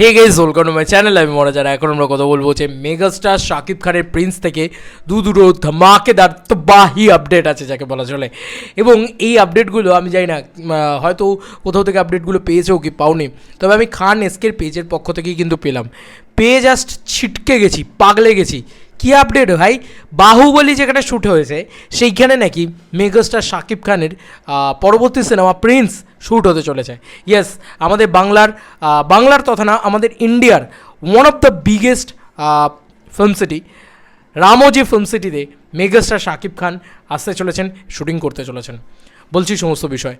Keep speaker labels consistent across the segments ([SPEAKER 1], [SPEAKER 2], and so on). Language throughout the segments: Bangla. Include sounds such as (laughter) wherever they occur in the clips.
[SPEAKER 1] Hey guys welcome to my channel আমি মরা যারা, এখন আমরা কথা বলব যে মেগাস্টার শাকিব খানের প্রিন্স থেকে। দু দুটো তো বাহি আপডেট আছে, যাকে বলা চলে। এবং এই আপডেটগুলো আমি জানি না হয়তো কোথাও থেকে আপডেটগুলো পেয়েছেও কি পাওনি। তবে আমি খান এসকের পেজের পক্ষ থেকেই কিন্তু পেলাম। পেয়ে জাস্ট ছিটকে গেছি, পাগলে গেছি। কী আপডেট ভাই, বাহুবলী যেখানে শ্যুট হয়েছে, সেইখানে নাকি মেগাস্টার শাকিব খানের পরবর্তী সিনেমা প্রিন্স শ্যুট হতে চলেছে। ইয়েস আমাদের বাংলার বাংলার তথা না, আমাদের ইন্ডিয়ার one of the biggest film city Ramoji film সিটিতে মেগাস্টার শাকিব খান আসতে চলেছেন শুটিং করতে চলেছেন। বলছি সমস্ত বিষয়।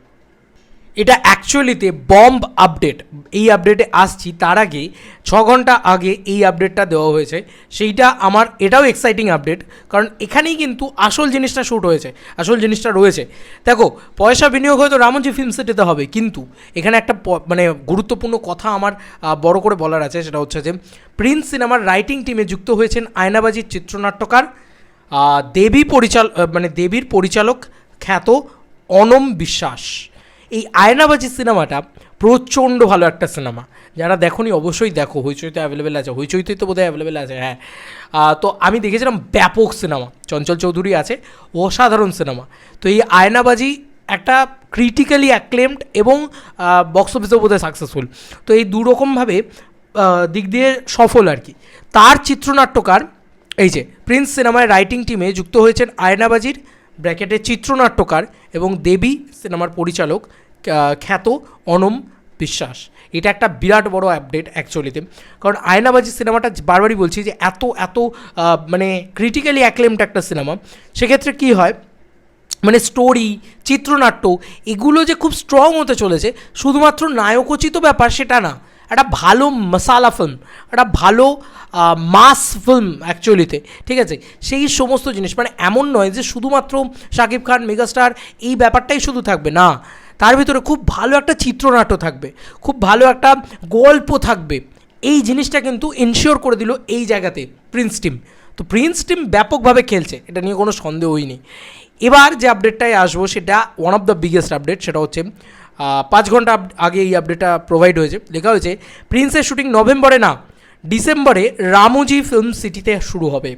[SPEAKER 1] এটা অ্যাকচুয়ালিতে বম্ব আপডেট এই আপডেটে আসছি, তার আগে ছ ঘণ্টা আগে এই আপডেটটা দেওয়া হয়েছে। সেইটা আমার, এটাও এক্সাইটিং আপডেট কারণ এখানেই কিন্তু আসল জিনিসটা শ্যুট হয়েছে, আসল জিনিসটা রয়েছে। দেখো, পয়সা বিনিয়োগ হয়তো রামজি ফিল্ম সিটিতে হবে, কিন্তু এখানে একটা মানে গুরুত্বপূর্ণ কথা আমার বড় করে বলার আছে, সেটা হচ্ছে যে, প্রিন্স সিনেমার রাইটিং টিমে যুক্ত হয়েছেন আয়নাবাজির চিত্রনাট্যকার দেবী পরিচাল মানে দেবীর পরিচালক খ্যাত অনম বিশ্বাস। এই আয়নাবাজি সিনেমাটা প্রচণ্ড ভালো একটা সিনেমা। যারা দেখোনি অবশ্যই দেখো। হইচইতে অ্যাভেলেবেল আছে। হইচইতে তো বোধহয় অ্যাভেলেবেল আছে হ্যাঁ। তো আমি দেখেছিলাম ব্যাপক সিনেমা। চঞ্চল চৌধুরী আছে, অসাধারণ সিনেমা। তো এই আয়নাবাজি একটা ক্রিটিক্যালি অ্যাক্লেমড এবং বক্স অফিসেও বোধহয় সাকসেসফুল তো এই দুরকমভাবে দিক দিয়ে সফল আর কি। তার চিত্রনাট্যকার, এই যে প্রিন্স সিনেমায় রাইটিং টিমে যুক্ত হয়েছেন আয়নাবাজির ব্র্যাকেটের চিত্রনাট্যকার এবং দেবী সিনেমার পরিচালক খ্যাত অনম বিশ্বাস। এটা একটা বিরাট বড় আপডেট অ্যাকচুয়ালিতে কারণ আয়নাবাজি সিনেমাটা বারবারই বলছি যে এত এত মানে ক্রিটিক্যালি অ্যাক্লেমড একটা সিনেমা। সেক্ষেত্রে কী হয় মানে স্টোরি চিত্রনাট্য, এগুলো যে খুব স্ট্রং হতে চলেছে, শুধুমাত্র নায়কোচিত ব্যাপার সেটা না। একটা ভালো মশালা ফিল্ম একটা ভালো মাস ফিল্ম অ্যাকচুয়ালিতে ঠিক আছে? সেই সমস্ত জিনিস মানে এমন নয় যে শুধুমাত্র শাকিব খান মেগাস্টার এই ব্যাপারটাই শুধু থাকবে, না। তার ভিতরে খুব ভালো একটা চিত্রনাট্য থাকবে, খুব ভালো একটা গল্প থাকবে। এই জিনিসটা কিন্তু এনশিওর করে দিল এই জায়গাতে প্রিন্স টিম তো প্রিন্স টিম ব্যাপকভাবে খেলছে, এটা নিয়ে কোনো সন্দেহই নেই। এবার যে আপডেটটায় আসব, সেটা one of the biggest update সেটা হচ্ছে পাঁচ ঘণ্টা আগে এই আপডেটটা প্রোভাইড হয়েছে। লেখা হয়েছে প্রিন্সের শুটিং নভেম্বরে না, ডিসেম্বরে রামোজি ফিল্ম সিটিতে শুরু হবে।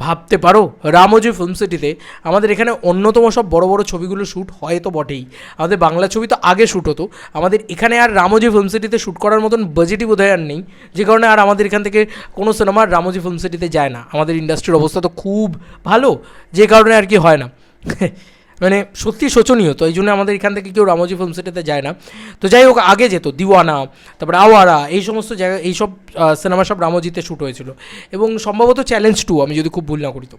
[SPEAKER 1] ভাবতে পারো, রামোজি ফিল্ম সিটিতে আমাদের এখানে অন্যতম সব বড় বড় ছবিগুলো শ্যুট হয় তো বটেই। আমাদের বাংলা ছবি তো আগে শ্যুট হতো। আমাদের এখানে আর রামোজি ফিল্ম সিটিতে শ্যুট করার মতন বাজেটই বোধহয় আর নেই। যে কারণে আর আমাদের এখান থেকে কোনো সিনেমা রামোজি ফিল্ম সিটিতে যায় না। আমাদের ইন্ডাস্ট্রির অবস্থা তো খুব ভালো, যে কারণে আর কি হয় না। (laughs) মানে সত্যি শোচনীয়। তো এই জন্য আমাদের এখান থেকে কেউ রামজি ফিল্ম সিটিতে যায় না। তো যাই হোক, আগে যেত, দিওয়ানা, তারপরে আওয়ারা, এই সমস্ত জায়গায় এইসব সিনেমা সব রামজিতে শ্যুট হয়েছিল। এবং সম্ভবত চ্যালেঞ্জ টু আমি যদি খুব ভুল না করি তো।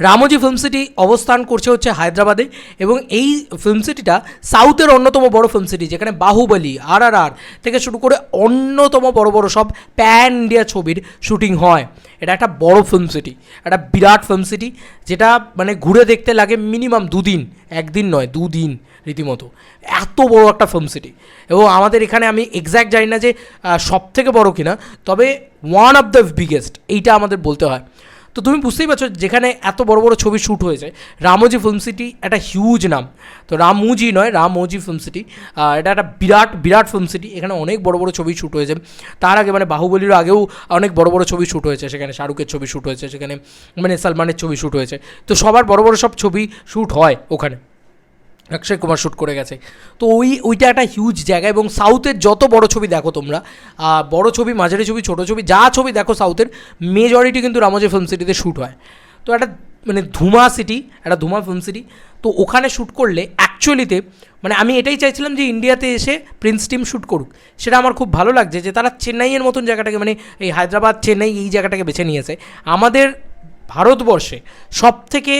[SPEAKER 1] রামোজি ফিল্ম সিটি অবস্থান করছে হচ্ছে হায়দ্রাবাদে এবং এই ফিল্ম সিটিটা সাউথের অন্যতম বড় ফিল্ম সিটি যেখানে বাহুবলী আর আর আর থেকে শুরু করে অন্যতম বড় বড় সব প্যান ইন্ডিয়া ছবির শুটিং হয়। এটা একটা বড় ফিল্ম সিটি একটা বিরাট ফিল্ম সিটি যেটা মানে ঘুরে দেখতে লাগে মিনিমাম দুদিন, একদিন নয়, দুদিন রীতিমতো। এত বড় একটা ফিল্ম সিটি এবং আমাদের এখানে আমি এক্স্যাক্ট জানি না যে সব থেকে বড় কিনা, তবে ওয়ান অফ দ্য বিগেস্ট এইটা আমাদের বলতে হয়। তো তুমি বুঝতেই পারছ যেখানে এত বড় বড় ছবি শ্যুট হয়েছে, রামোজি ফিল্ম সিটি একটা হিউজ নাম। তো রামুজি নয়, রামোজি ফিল্ম সিটি এটা একটা বিরাট বিরাট ফিল্ম সিটি এখানে অনেক বড় বড় ছবি শ্যুট হয়েছে। তার আগে মানে বাহুবলীর আগেও অনেক বড় বড় ছবি শ্যুট হয়েছে, সেখানে শাহরুখের ছবি শ্যুট হয়েছে, সেখানে মানে সালমানের ছবি শ্যুট হয়েছে। তো সবার বড় বড় সব ছবি শ্যুট হয় ওখানে। অক্ষয় কুমার শ্যুট করে গেছে। তো ওই, ওইটা একটা হিউজ জায়গা এবং সাউথের যত বড় ছবি দেখো তোমরা বড় ছবি, মাঝারি ছবি, ছোট ছবি, যা ছবি দেখো সাউথের মেজরিটি কিন্তু রামোজি ফিল্ম সিটিতে শ্যুট হয়। তো একটা মানে ধুমা সিটি একটা ধুমা ফিল্ম সিটি তো ওখানে শ্যুট করলে অ্যাকচুয়ালিতে মানে আমি এটাই চাইছিলাম যে ইন্ডিয়াতে এসে প্রিন্স টিম শ্যুট করুক। সেটা আমার খুব ভালো লাগছে যে তারা চেন্নাইয়ের মতন জায়গাটাকে মানে এই হায়দ্রাবাদ, চেন্নাই এই জায়গাটাকে বেছে নিয়েছে। আমাদের ভারতবর্ষে সব থেকে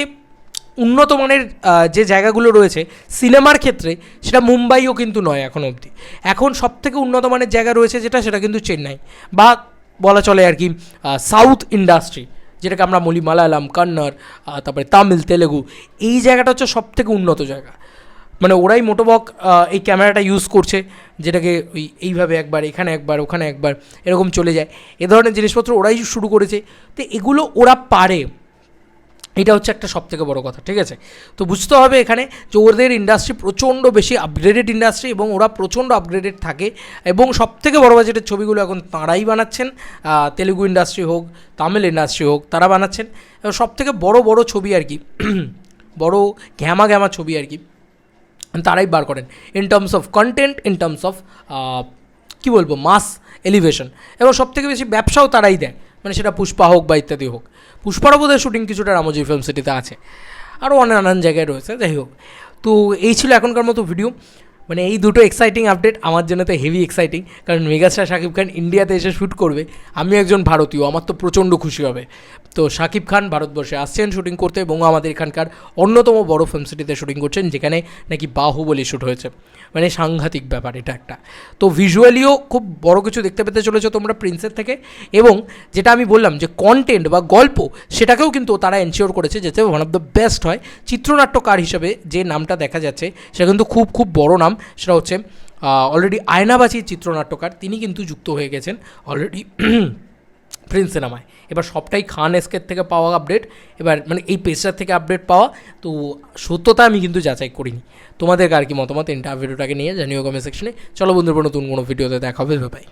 [SPEAKER 1] উন্নত মানের যে জায়গাগুলো রয়েছে, সিনেমার ক্ষেত্রে সেটা মুম্বাইও কিন্তু নয় এখন অবধি। এখন সব থেকে উন্নত মানের জায়গা রয়েছে যেটা, সেটা কিন্তু চেন্নাই বা বলা চলে আর কি সাউথ ইন্ডাস্ট্রি, যেটাকে আমরা বলি মালায়ালাম, কন্নড় তারপরে তামিল, তেলেগু। এই জায়গাটা হচ্ছে সব থেকে উন্নত জায়গা। মানে ওরাই মোটোবক এই ক্যামেরাটা ইউজ করছে, যেটাকে ওই এইভাবে একবার, এখানে একবার, ওখানে একবার, এরকম চলে যায়। এ ধরনের জিনিসপত্র ওরাই শুরু করেছে। তো এগুলো ওরা পারে। এটা হচ্ছে একটা সব থেকে বড় কথা, ঠিক আছে? তো বুঝতে হবে এখানে যে ওদের ইন্ডাস্ট্রি প্রচণ্ড বেশি আপগ্রেডেড ইন্ডাস্ট্রি এবং ওরা প্রচণ্ড আপগ্রেডেড থাকে এবং সব থেকে বড় বাজেটের ছবিগুলো এখন তাঁরাই বানাচ্ছেন তেলেগু ইন্ডাস্ট্রি হোক, তামিল ইন্ডাস্ট্রি হোক, তারা বানাচ্ছেন। এবং সব থেকে বড় বড় ছবি আর কি, (clears throat) বড় ঘ্যামা ঘ্যামা ছবি আর কি, তারাই বার করেন। In terms of content in terms of কী বলব মাস এলিভেশন এবং সব থেকে বেশি ব্যবসাও তারাই দেয় মানে সেটা পুষ্পা হোক বা ইত্যাদি হোক। পুষ্পারও বোধহয় শুটিং কিছুটা রামোজি ফিল্ম সিটিতে আছে। আরও অনেক নানান জায়গায় রয়েছে, যাই হোক। তো এই ছিল এখনকার মতো ভিডিও মানে এই দুটো এক্সাইটিং আপডেট আমার জন্য তো হেভি এক্সাইটিং কারণ মেগাস্টার শাকিব খান ইন্ডিয়াতে এসে শ্যুট করবে। আমি একজন ভারতীয়, আমার তো প্রচণ্ড খুশি হবে। তো শাকিব খান ভারতবর্ষে আসছেন শুটিং করতে এবং আমাদের এখানকার অন্যতম বড় ফিল্ম সিটিতে শুটিং করছেন, যেখানে নাকি বাহুবলি শ্যুট হয়েছে। মানে সাংঘাতিক ব্যাপার এটা একটা। তো ভিজুয়ালিও খুব বড় কিছু দেখতে পেতে চলেছো তোমরা প্রিন্সের থেকে। এবং যেটা আমি বললাম যে কন্টেন্ট বা গল্প, সেটাকেও কিন্তু তারা এনশিওর করেছে যাতে ওয়ান অফ দ্য বেস্ট হয়। চিত্রনাট্যকার হিসেবে যে নামটা দেখা যাচ্ছে, সেটা কিন্তু খুব খুব বড় নাম। সেটা হচ্ছে অলরেডি আয়নাবাজির চিত্রনাট্যকার, তিনি কিন্তু যুক্ত হয়ে গেছেন। অলরেডি প্রিন্স সিনেমায় এবার সবটাই খান এসকের থেকে পাওয়া আপডেট এবার মানে এই পেজটার থেকে আপডেট পাওয়া। তো সত্যতা আমি কিন্তু যাচাই করিনি। তোমাদের আর কি মতামত এনটা ভিডিওটাকে নিয়ে জানিও কমেন্ট সেকশনে চলো বন্ধুরা, নতুন কোনো ভিডিওতে দেখা হবে। বাই